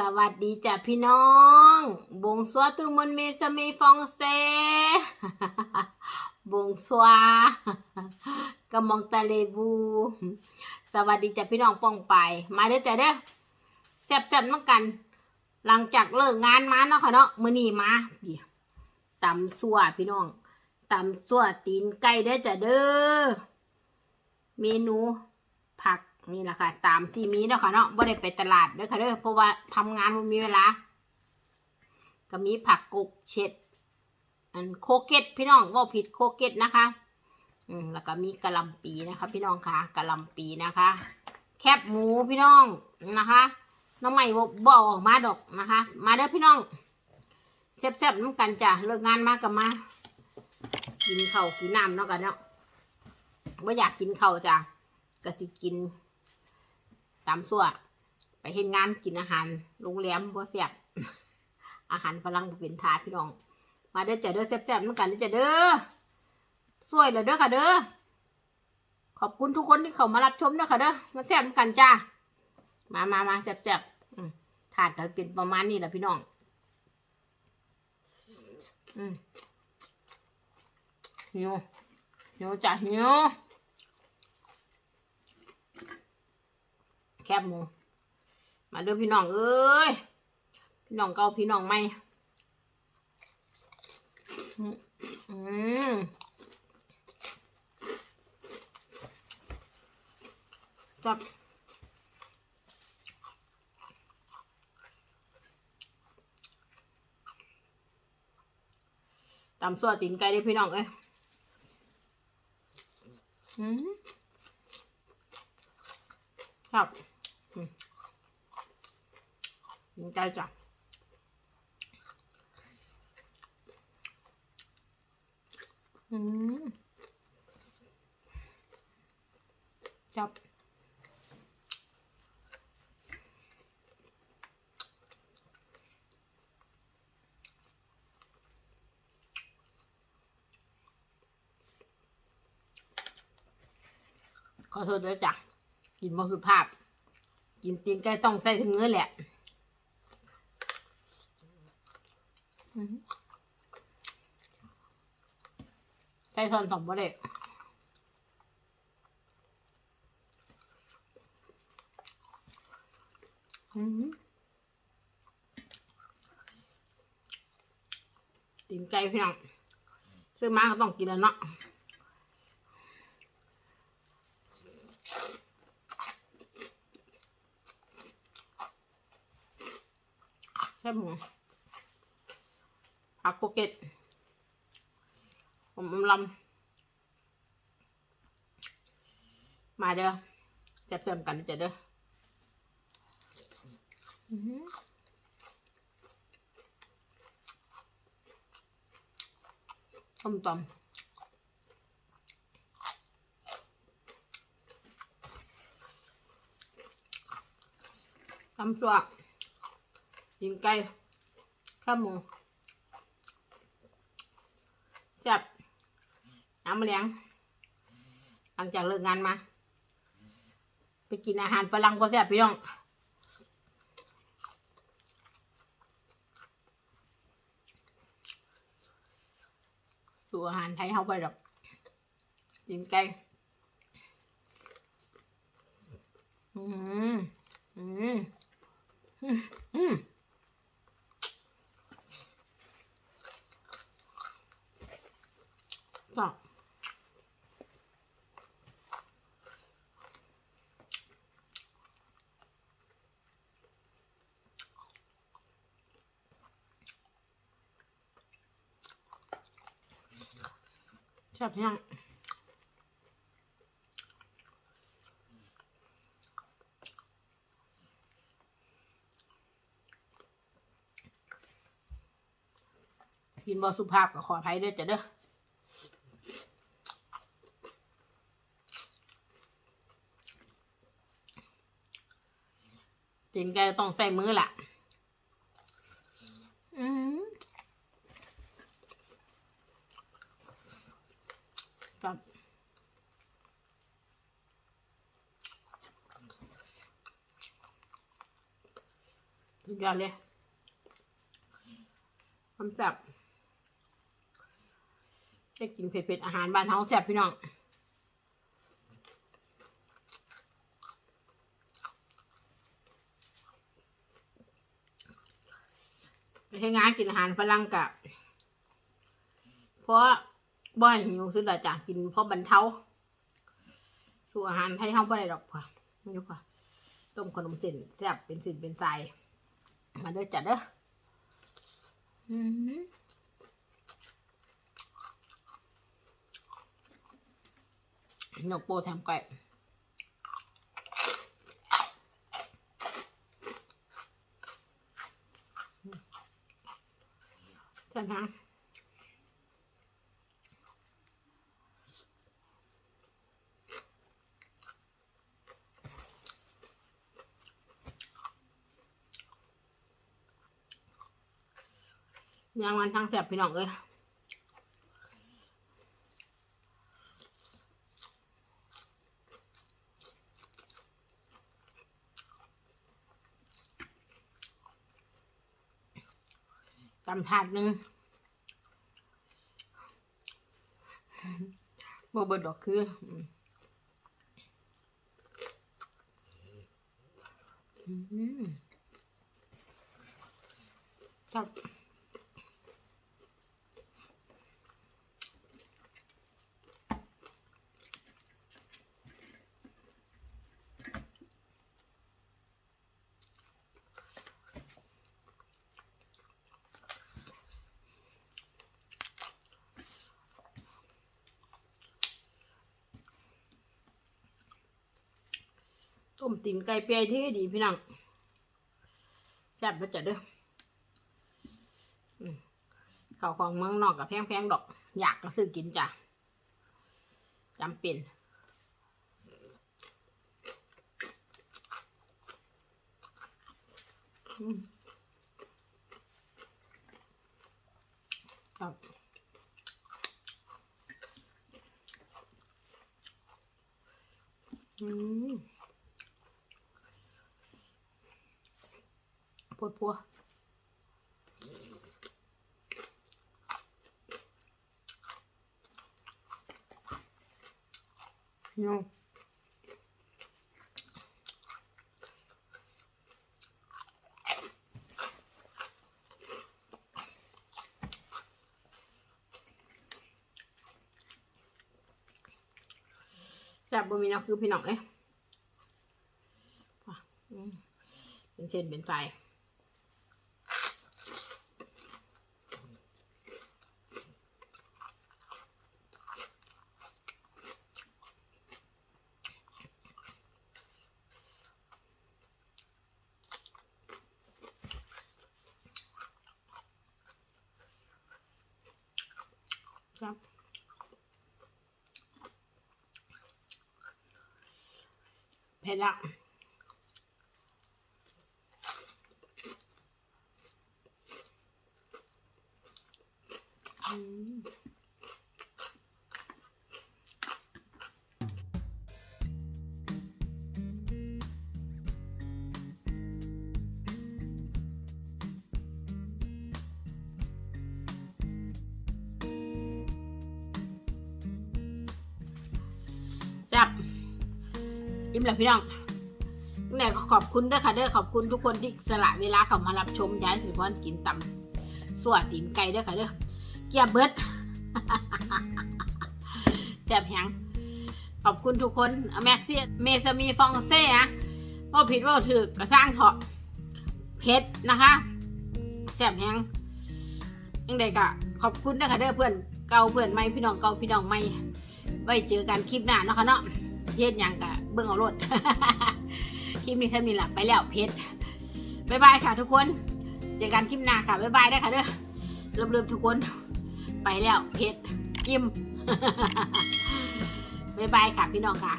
สวัสดีจ้ะพี่น้อง บงซัวตรุมนเมสเมฟองเซ บงซัวกำมองตะเลบู สวัสดีจ้ะพี่น้องป้องไป มาเด้อจ้ะเด้อแซ่บๆน้ำกัน หลังจากเลิกงานมาเนาะค่ะเนาะมื้อนี้มาเดี๋ยวตำซัวพี่น้องตำซัวตีนไก่เด้อจ้ะเด้อ เมนูผัก นี่แหละค่ะ ตามที่มีเนาะค่ะเนาะบ่ได้ไปตลาดเด้อค่ะเด้อเพราะว่าทำงานมันมีเวลา ก็มีผักกุกเช็ด อันโคเกตพี่น้องว่าผิดโคเกตนะคะ อืมแล้วก็มีกะหล่ำปีนะคะ พี่น้องค่ะกะหล่ำปีนะคะ แคบหมูพี่น้องนะคะน้องใหม่บ่บ่ออกมาดอกนะคะ มาเด้อพี่น้องแซ่บๆน้ำกันจ้ะเลิกงานมากับมา กินข้าวกินน้ำเนาะกันเนาะว่าอยากกินข้าวจ้ะก็สิกิน ตามสั่วไปเห็นงานกินอาหารโรงแรมบ่แซ่บอาหารฝรั่งเป็นทาพี่น้อง มาเด้อจ้ะเด้อแซ่บๆเหมือนกันเด้อจ้ะเด้อสวยเลยเด้อค่ะเด้อขอบคุณทุกคนที่เข้ามารับชมเด้อค่ะเด้อมาแซ่บเหมือนกันจ้ามามามาแซ่บๆถาดก็เป็นประมาณนี้แหละพี่น้อง อืมหิวหิวจ้ะหิว แคบหมู มาเด้อพี่น้องเอ้ย พี่น้องเก่าพี่น้องใหม่อืมอืมจับตำซัวนตีนไก่เด้พี่น้องเอ้ยอืมครับ มตีนไก่จ้ะอืมจับขอโทษด้วยจ้ะกินบ่สุภาพ กินตีนไก่ต้องใส่ถึงเนื้อแหละอืมใส่ทอนสองบ่ได้อืมตีนไก่พี่น้องซื้อมาก็ต้องกินแล้วเนาะ ค่หมูผักโปเกตผมลำมาเด้อแซ่บๆกันจะเด้ออือหือต้มตำตำสัวกิ นไก่ข้าวหมูจับน้ำมะเลี้ยงหลังจากเลิกงานมา ไปกินอาหารฝรั่งก็แซ่บพี่น้องสูอาหารไทยเข้าไปดอกกินไก่อืมอืมอืมอืมก็ ชอบยังกินบอสุภาพก็ขออภัยด้วยจ้ะเด้อจินแกต้องใส่มือละ่ะมกับถึง สุดยอดเลยความแซ่บจะกินเผ็ดๆอาหารบ้านเฮาแซ่บพี่น้องไม่ใช่งานกินอาหารฝรั่งกะเพราะบ่อยหิวสุดละจ้ะกินเพราะบรรเทาสู่อาหารให้เฮาบ่ได้ดอกค่ะนี่ค่ะต้มขนมเส้นแซ่บเป็นสินเป็นทราย มาเด้อจ้ะเด้ออืมนกโปแถมไก่ใช่ไหม ยางวันทางแสบพี่น้องเลยตำถาดหนึ่งบเบิดดอกคืออืมครับ ต้มตีนไก่เปียที่ดีพี่น้องแซ่บมาจัดเด้อข้าวของเมืองนอกกับแพงๆดอก อยากก็ซื้อกินจ้ะจำเป็นครับอืม ปว ดปัวน้องแซ่บบ่มีนะคือพี่น้องเอ้ยอะอืมเป็นเส้นเป็นสาย ครับ เผ็ดละอืม อิ่มแล้วพี่น้องแม่ก็ขอบคุณด้วยค่ะเด้อขอบคุณทุกคนที่สละเวลาเข้ามารับชมย้ายสิพรกินตำสั่วตีนไก่ด้วยค่ะเด้อเกียบเบิดแซ่บแหงขอบคุณทุกคนอแม็กซี่เมซามีฟองเซ่อะว่าผิดว่าถือกระสร้างเถาะเพชรนะคะแซ่บแหงยังไงก็ขอบคุณนะคะเด้อเพื่อนเก่าเพื่อนใหม่พี่น้องเก่าพี่น้องใหม่ไว้เจอกันคลิปหน้าเนาะค่ะเนาะ เฮ็ดยังกะเบิ่งเอารถคลิปนี้ฉันมีหลับไปแล้วเพชรบายบายค่ะทุกคนเจอกันคลิปหน้าค่ะบายบายได้ค่ะเด้อเริ่มๆทุกคน ไปแล้วเพชรยิ้มบายบายค่ะพี่น้องค่ะ